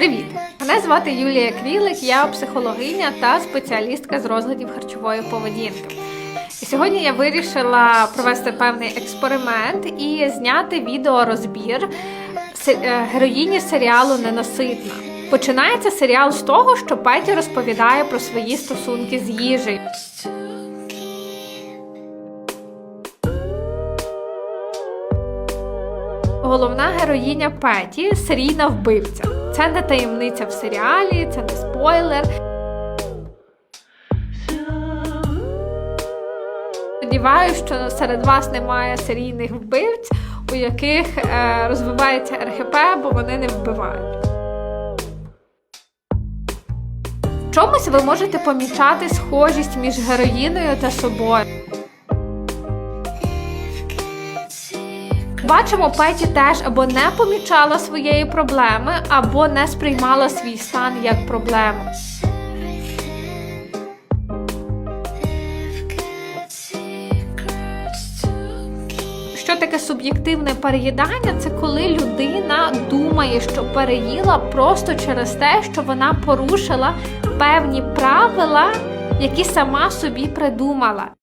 Привіт! Мене звати Юлія Крілик, я психологиня та спеціалістка з розладів харчової поведінки. І сьогодні я вирішила провести певний експеримент і зняти відеорозбір е, героїні серіалу Ненаситна. Починається серіал з того, що Петя розповідає про свої стосунки з їжею. Головна героїня Петі серійна вбивця. Це не таємниця в серіалі, це не спойлер. Сподіваюсь, що серед вас немає серійних вбивць, у яких е, розвивається РГП, бо вони не вбивають. В чомусь ви можете помічати схожість між героїною та собою. Бачимо, Петі теж або не помічала своєї проблеми, або не сприймала свій стан як проблему. Що таке суб'єктивне переїдання? Це коли людина думає, що переїла просто через те, що вона порушила певні правила, які сама собі придумала.